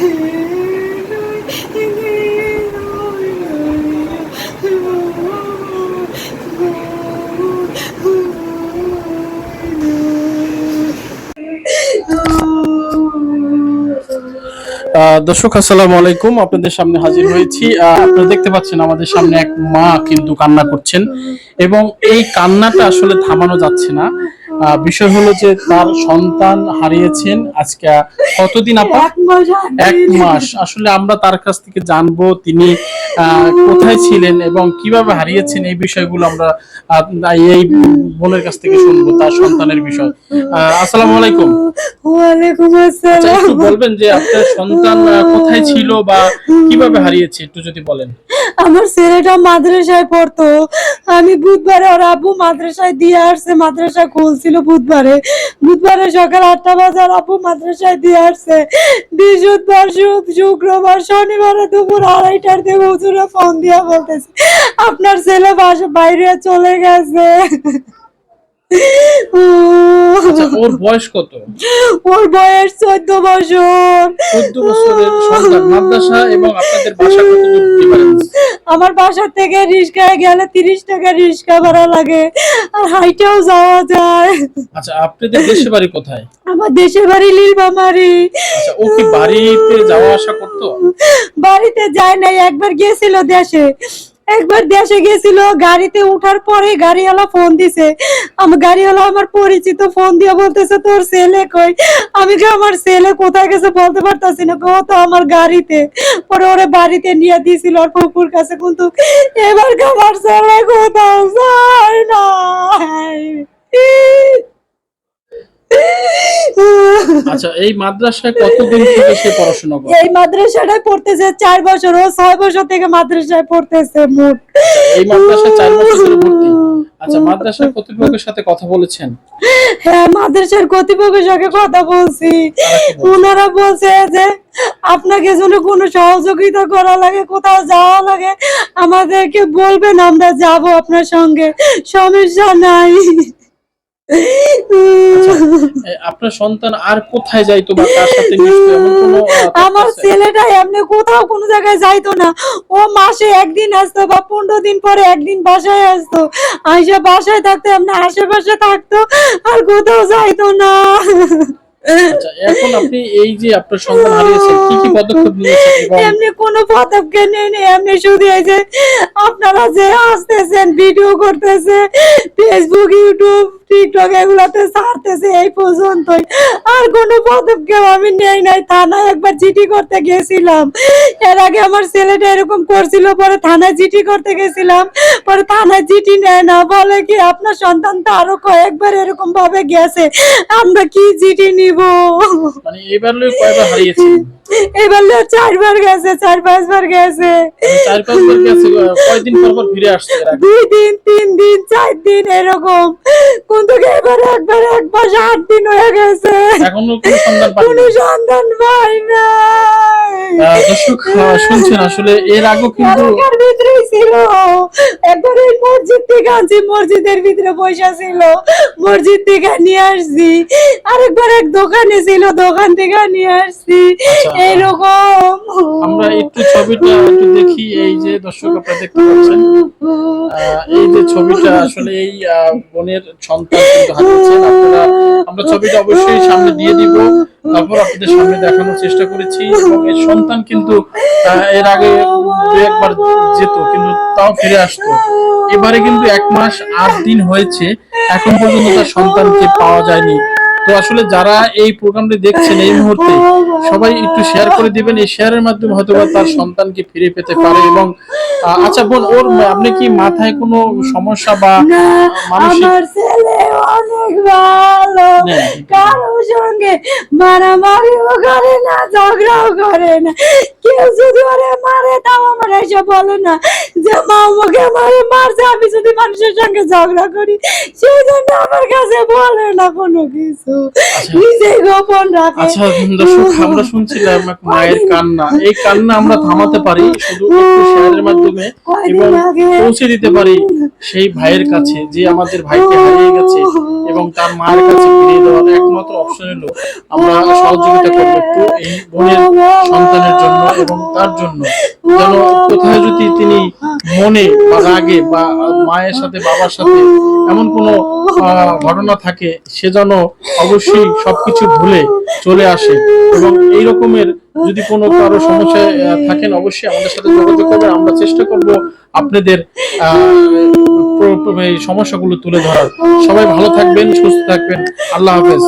Hmm. দর্শক, আসসালামু আলাইকুম। আপনাদের সামনে হাজির হয়েছি। আপনারা দেখতে পাচ্ছেন আমাদের সামনে এক মা কিন্তু কান্না করছেন এবং এই কান্নাটা আসলে থামানো যাচ্ছে না। বিষয় হলো যে তার সন্তান হারিয়েছেন আজকে কতদিন আপা? এক মাস আসলে আমরা তার কাছ থেকে জানব তিনি কোথায় ছিলেন এবং কীভাবে হারিয়েছেন এই বিষয়গুলো আমরা এই বোনের কাছ থেকে শুনব তার সন্তানের বিষয়। আসসালামু আলাইকুম। ওয়ালাইকুম আচ্ছা আসসালাম। বলবেন যে আপনার সন্তান কোথায় ছিল বা কীভাবে হারিয়েছে একটু যদি বলেন। আমার ছেলেটা মাদ্রাসায় পড়তো। আমি বুধবারে ওর আব্বু মাদ্রাসায় দিয়ে আসছে মাদ্রাসা খুলছিল বুধবারে। বুধবারে সকাল আটটা বাজার আপু মাদ্রাসায় দিয়ে আসছে। বৃহস্পতিবার শুক- শুক্রবার শনিবারে দুপুর আড়াইটার দিকে হুজুরে ফোন দিয়া বলতেছে, আপনার ছেলে বাসা বাইরে চলে গেছে। ওর বয়স কত? ওর বয়স চোদ্দ বছর। চোদ্দ বছরের সন্তান মাদ্রাসা এবং আপনাদের বাসা কত দূর আমার বাসা থেকে রিক্সায় গেলে তিরিশ টাকা রিক্সা ভাড়া লাগে। আর হাইটেও যাওয়া যায়। আচ্ছা আপনাদের দেশে বাড়ি কোথায়? আমার দেশের বাড়ি লীলবামারি আচ্ছা ও কি বাড়িতে যাওয়া আসা করতো? বাড়িতে যায় নাই একবার গিয়েছিল দেশে। একবার দেশে গেছিল, গাড়িতে উঠার পরে গাড়িওয়ালা ফোন দিছে। আমার গাড়িওয়ালা আমার পরিচিত ফোন দিয়ে বলতেছে, তোর ছেলে কই? আমি যে আমার ছেলে কোথায় গেছে বলতে পারতাছি না, ও তো আমার গাড়িতে। পরে ওরে বাড়িতে নিয়ে দিছিল আর ফুপুর কাছে, কিন্তু এবার আমার ছেলে কোথাও যায় না আচ্ছা এই মাদ্রাসায় কতদিন থেকে সে পড়াশোনা করে? এই মাদ্রাসাটায় পড়তেছে বছর ও বছর থেকে মাদ্রাসায় পড়তেছে মোট। এই মাদ্রাসায় বছর ধরে ভর্তি? আচ্ছা মাদ্রাসার কর্তৃপক্ষের সাথে কথা বলেছেন? হ্যাঁ মাদ্রাসার কর্তৃপক্ষের কথা বলছি। ওনারা বলছে যে আপনাকে যেন কোনো সহযোগিতা করা লাগে কোথাও যাওয়া লাগে আমাদেরকে বলবেন আমরা যাব আপনার সঙ্গে। সমস্যা নাই। আপনার সন্তান আর কোথায় যাইতো বা কার সাথে মিশতো? এমন কোনো আমার? ছেলেটা এমনি কোথাও কোনো জায়গায় যাইতো না। ও মাসে একদিন আসতো বা পনেরো দিন পরে একদিন বাসায় আসতো। আইসা বাসায় থাকতো এমনি আশেপাশে থাকতো আর কোথাও যাইতো না। আচ্ছা এখন আপনি এই যে আপনার সন্তান হারিয়েছেন কি কি পদক্ষেপ নিয়েছেন এমনি কোনো পদক্ষেপ নেই এমনি শুধু এই যে আপনারা যে আসতেছেন ভিডিও করতেছে ফেসবুক ইউটিউব টিকটক এগুলাতে ছাড়তেছে এই পর্যন্তই। আর কোনো পদক্ষেপ আমি নেই নাই, থানায় একবার চিঠি করতে গেছিলাম। এর আগে আমার ছেলেটা এরকম করছিল, পরে থানায় চিঠি করতে গেছিলাম। পরে থানায় চিঠি নেয় না বলে কি আপনার সন্তান তো আরও কয়েকবার এরকম ভাবে গেছে, আমরা কি চিঠি নিব? মানে এবার কয়বার হারিয়েছেন এবার চারবার গেছে চার পাঁচবার গেছে। চার পাঁচবার গেছে কয়দিন পর পর ফিরে আসছে দুই দিন তিন দিন চার দিন এরকম। কিন্তু এবার একবার এক মাস আট দিন হয়ে গেছে। এখনও কোনো সন্ধান কোনো পাই না দর্শক শুনছেন আসলে এর আগেও কিন্তু ভিতরেই ছিল। একবার এই মসজিদ থেকে আনছি মসজিদের ভিতরে পয়সা ছিল। মসজিদ থেকে নিয়ে আসছি। আরেকবার এক দোকানে ছিল দোকান থেকে নিয়ে আসছি। এইরকম আমরা একটু ছবিটা একটু দেখি, এই যে দর্শক আপনারা দেখতে পাচ্ছেন। এই যে ছবিটা আসলে এই বোনের সন্তান কিন্তু হারিয়েছেন। আপনারা, আমরা ছবিটা অবশ্যই সামনে দিয়ে দিব। তারপর আপনাদের সামনে দেখানোর চেষ্টা করেছি। এবং এই সন্তান কিন্তু এর আগে একবার যেত, কিন্তু তাও ফিরে আসতো। এবারে কিন্তু এক মাস আট দিন হয়েছে। এখন পর্যন্ত তার সন্তানকে পাওয়া যায়নি। তো আসলে যারা এই প্রোগ্রামটি দেখছেন এই মুহূর্তে সবাই একটু শেয়ার করে দিবেন। এই শেয়ারের মাধ্যমে হয়তো বা তার সন্তানকে ফিরে পেতে পারে এবং আচ্ছা বোন ওর আপনি কি মাথায় কোনো সমস্যা বা মানসিক অনেক ভালো কারও সঙ্গে মারামারিও করে না ঝগড়াও করে না কেউ যদি ওরে মারে তাও আমার এসে বলে না যে মা আমাকে মারে মারছে আমি যদি মানুষের সঙ্গে ঝগড়া করি সেই জন্য আমার কাছে বলে না কোনো কিছু নিজেই গোপন রাখে আচ্ছা আমরা শুনছিলাম মায়ের কান্না। এই কান্না আমরা থামাতে পারি, শুধু শেয়ারের মাধ্যমে এবং পৌঁছে দিতে পারি সেই ভাইয়ের কাছে, যে আমাদের ভাইকে হারিয়ে গেছে। এবং তার মায়ের কাছে ফিরিয়ে দেওয়ার একমাত্র অপশন হলো আমরা সহযোগিতা করব একটু এই বোনের সন্তানের জন্য এবং তার জন্য। কোথায় যদি তিনি মনে বা রাগে বা মায়ের সাথে, বাবার সাথে এমন কোনো ঘটনা থাকে, সে যেন অবশ্যই সবকিছু ভুলে চলে আসে। এবং এই রকমের যদি কোনো কারও সমস্যায় থাকেন, অবশ্যই আমাদের সাথে যোগাযোগ করবেন আমরা চেষ্টা করব আপনাদের এই সমস্যাগুলো তুলে ধরার। সবাই ভালো থাকবেন, সুস্থ থাকবেন। আল্লাহ হাফেজ।